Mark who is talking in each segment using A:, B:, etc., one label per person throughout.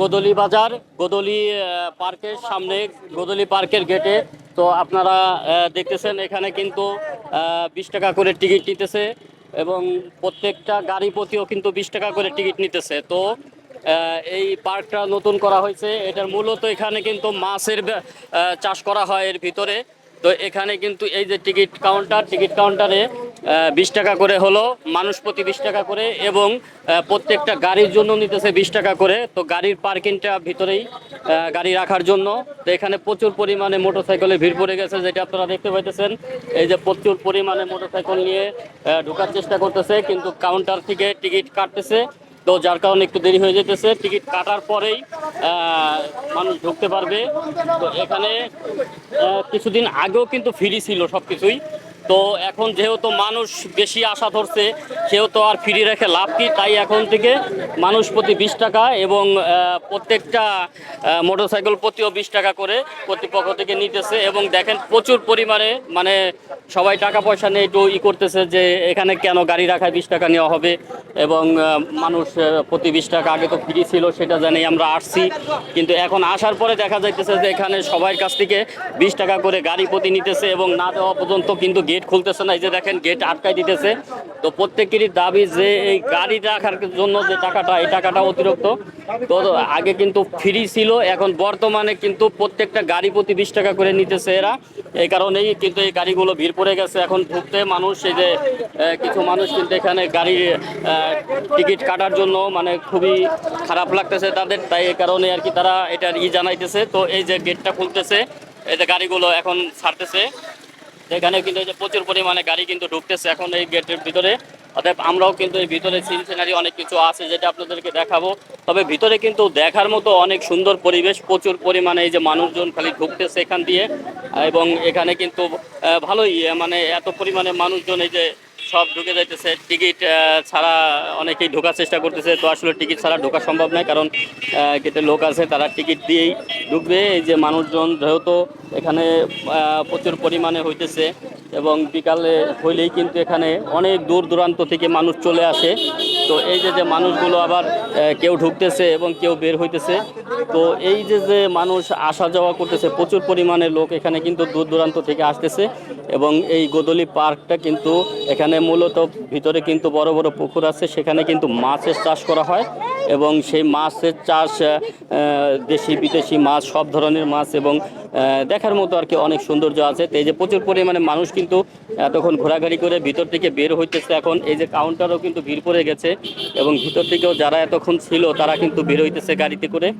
A: গোদলি বাজার, গোদলি পার্কের সামনে, গোদলি পার্কের গেটে। তো আপনারা দেখতেছেন এখানে কিন্তু বিশ টাকা করে টিকিট নিতেছে এবং প্রত্যেকটা গাড়ি প্রতিও কিন্তু বিশ টাকা করে টিকিট নিতেছে। তো এই পার্কটা নতুন করা হয়েছে। এটার মূলত এখানে কিন্তু মাছের চাষ করা হয় এর ভিতরে। তো এখানে কিন্তু এই যে টিকিট কাউন্টার, টিকিট কাউন্টারে বিশ টাকা করে হলো, মানুষ প্রতি বিশ টাকা করে এবং প্রত্যেকটা গাড়ির জন্য নিতেছে বিশ টাকা করে। তো গাড়ির পার্কিংটা ভিতরেই গাড়ি রাখার জন্য। তো এখানে প্রচুর পরিমাণে মোটরসাইকেলের ভিড় পড়ে গেছে, যেটা আপনারা দেখতে পাইতেছেন। এই যে প্রচুর পরিমাণে মোটরসাইকেল নিয়ে ঢোকার চেষ্টা করতেছে, কিন্তু কাউন্টার থেকে টিকিট কাটতেছে। তো যার কারণে একটু দেরি হয়ে যেতেছে। টিকিট কাটার পরেই মানুষ ঢুকতে পারবে। তো এখানে কিছুদিন আগেও কিন্তু ফ্রি ছিল সব কিছুই তো এখন যেহেতু মানুষ বেশি আশা ধরছে, সেহেতু আর ফ্রি রেখে লাভ কি? তাই এখন থেকে মানুষ প্রতি বিশ টাকা এবং প্রত্যেকটা মোটরসাইকেল প্রতিও বিশ টাকা করে কর্তৃপক্ষ থেকে নিতেছে এবং দেখেন প্রচুর পরিমাণে মানে সবাই টাকা পয়সা নিয়ে একটু ই করতেছে যে এখানে কেন গাড়ি রাখায় বিশ টাকা নেওয়া হবে এবং মানুষ প্রতি বিশ টাকা আগে তো ফ্রি ছিল সেটা জানি আমরা আসছি। কিন্তু এখন আসার পরে দেখা যাইতেছে যে এখানে সবার কাছ থেকে বিশ টাকা করে গাড়ি প্রতি নিতেছে এবং না দেওয়া পর্যন্ত কিন্তু গেট খুলতেছে না, এই যে দেখেন গেট আটকাই দিতেছে। তো প্রত্যেকেরই দাবি যে এই গাড়ি রাখার জন্য যে টাকাটা, এই টাকাটা অতিরিক্ত। তো আগে কিন্তু ফ্রি ছিল, এখন বর্তমানে কিন্তু প্রত্যেকটা গাড়ি প্রতি বিশ টাকা করে নিতেছে এরা। এই কারণেই কিন্তু এই গাড়িগুলো ভিড় পড়ে গেছে। এখন ঢুকতে মানুষ, এই যে কিছু মানুষ কিন্তু এখানে গাড়ির টিকিট কাটার জন্য মানে খুবই খারাপ লাগতেছে তাদের। তাই এই কারণে আর কি তারা এটার ই জানাইতেছে। তো এই যে গেটটা খুলতেছে, এই যে গাড়িগুলো এখন ছাড়তেছে। এখানে কিন্তু এই যে প্রচুর পরিমাণে গাড়ি কিন্তু ঢুকতেছে এখন এই গেটের ভিতরে। অর্থাৎ আমরাও কিন্তু এই ভিতরে সিন সিনারি অনেক কিছু আছে যেটা আপনাদেরকে দেখাবো। তবে ভিতরে কিন্তু দেখার মতো অনেক সুন্দর পরিবেশ, প্রচুর পরিমাণে এই যে মানুষজন খালি ঢুকতেছে এখান দিয়ে। এবং এখানে কিন্তু ভালোই মানে এত পরিমাণে মানুষজন এই যে সব ঢুকে যাইতেছে। টিকিট ছাড়া অনেকেই ঢোকার চেষ্টা করতেছে। তো আসলে টিকিট ছাড়া ঢোকা সম্ভব নয়, কারণ গেটে লোক আছে, তারা টিকিট দিয়েই ঢুকবে। এই যে মানুষজন, যেহেতু এখানে প্রচুর পরিমাণে হইতেছে। এবং বিকালে হইলেই কিন্তু এখানে অনেক দূর দূরান্ত থেকে মানুষ চলে আসে। তো এই যে যে মানুষগুলো আবার কেউ ঢুকতেছে এবং কেউ বের হইতেছে। তো এই যে যে মানুষ আসা যাওয়া করতেছে, প্রচুর পরিমাণে লোক এখানে কিন্তু দূর দূরান্ত থেকে আসতেছে এবং এই গোদলি পার্কটা কিন্তু এখানে মূলত ভিতরে কিন্তু বড় বড় পুকুর আছে, সেখানে কিন্তু মাছের চাষ করা হয়। এবং সেই মাছের চাষ দেশি, বিদেশি মাছ, সব ধরনের মাছ এবং দেখার মতো আর কি অনেক সৌন্দর্য আছে। তো এই যে প্রচুর পরিমাণে মানুষ কিন্তু এতক্ষণ ঘোরাঘুরি করে ভিতর থেকে বের হইতেছে এখন। এই যে কাউন্টারও কিন্তু ভিড় পড়ে গেছে এবং ভিতর থেকেও যারা এতক্ষণ ছিল তারা কিন্তু বের হইতেছে গাড়িতে করে।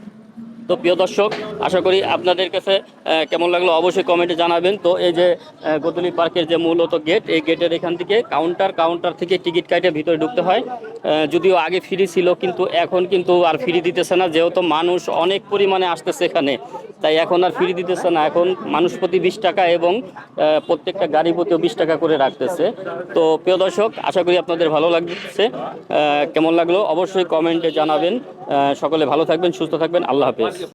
A: তো প্রিয় দর্শক, আশা করি আপনাদের কাছে কেমন লাগল অবশ্যই কমেন্টে জানাবেন। তো এই যে গোদলি পার্কের যে মূলত গেট, এই গেটের এখান থেকে কাউন্টার কাউন্টার থেকে টিকিট কাটে ভিতরে ঢুকতে হয়। যদিও আগে ফ্রি ছিল, কিন্তু এখন কিন্তু আর ফ্রি দিতেছে না। যেহেতু মানুষ অনেক পরিমাণে আসতেছে এখানে, তাই এখন আর ফ্রি দিতেছে না। এখন মানুষ প্রতি বিশ টাকা এবং প্রত্যেকটা গাড়ি প্রতিও বিশ টাকা করে রাখতেছে। তো প্রিয় দর্শক, আশা করি আপনাদের ভালো লাগছে। কেমন লাগল? অবশ্যই কমেন্টে জানাবেন। সকলে ভালো থাকবেন, সুস্থ থাকবেন। আল্লাহ হাফেজ।